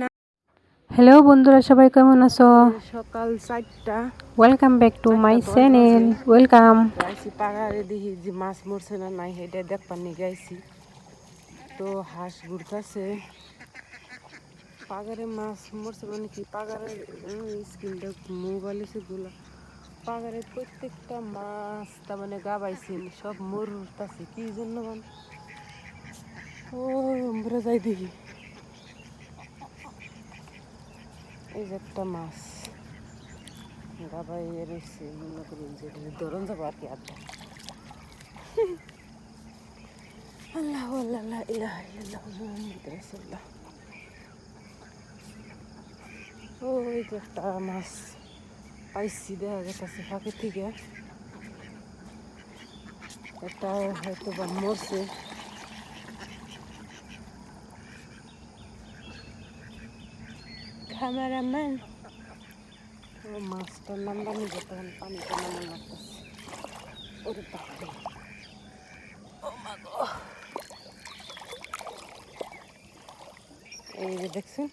না হ্যালো বন্ধুরা সবাই কেমন আছো? সকাল চারটা। Welcome back to my channel welcome পাগারে দেখি যে মাছ মরছে না নাই সেটা দেখবার নিয়ে গাইছি। তো হাঁস ঘুরতেছে। পাগারে মাছ মরছে মানে কি? পাগারের স্কিনটা মোবাইলে সেগুলো পাগারের প্রত্যেকটা মাছ তার মানে গাবাইছেন সব মরতাছে কি জন্য মানে ও, আমরা যাই দেখি। এই যে একটা মাছ। গাবাই রয়েছে মনে করি যে এটা ধরন যাব আর কি আড্ডা আল্লাহ আল্লাহ ইলাহা ইল্লাল্লাহ, মুহাম্মাদুর রাসূলুল্লাহ। ও, এই যে একটা মাছ পাইছি, দেখা যাচ্ছে ফাঁকে থেকে। একটা হয়তো বা মরছে। ক্যামেরাম্যান ও মাছটার নাম জানি যে তখন পানিতে নামান লাগতেছে। ওরে বাপরে। ও মা গো। এই যে দেখছেন,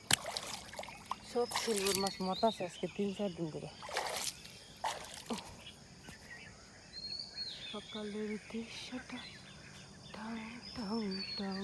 সব সিলভার মাছ মতাছে আজকে তিন, চার দিন ধরে। সকালের দৃশ্যটা টাউ টাউ টাউ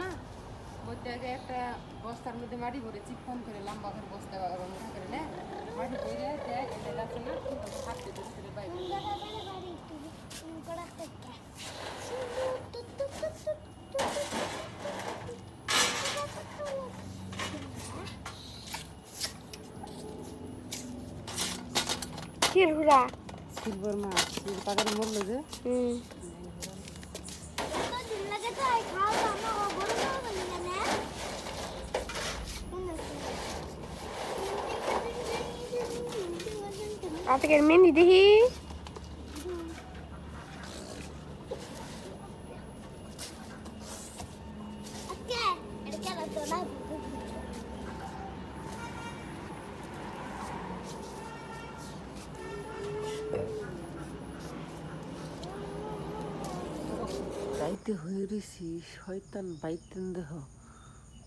না? বইটাকে একটা বস্তার মধ্যে মাটি ভরে চিকন করে লম্বা করে বস্তা মোটা করে নেয় মাটি ভরে দেয় এটা না থাকতে ধরে বাইরে চিরুরা সিলভার মাছ সিল পাকারে মরলো যে। হুম। আজকের মেহেন্দি দেখি রাইতে হয়ে রয়েছি শয়তান বাইতেন দেহ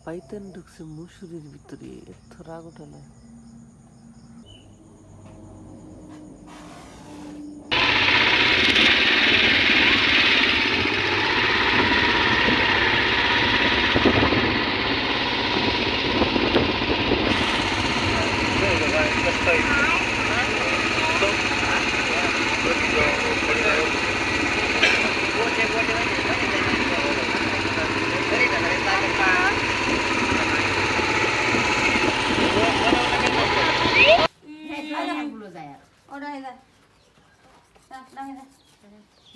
বাইতেন ঢুকছে মুসুরির ভিতরে এত রাগ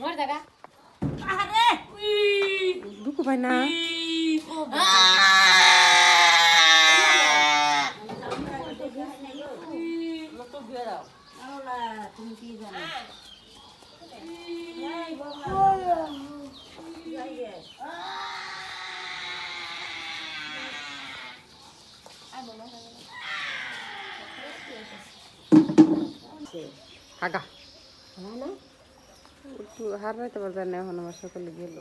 ওঠে না দুঃখ পাই না আগা। একটু হার রাইতে পারবে না এখন আমার সকালে গেল।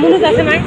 মনু আছে নাই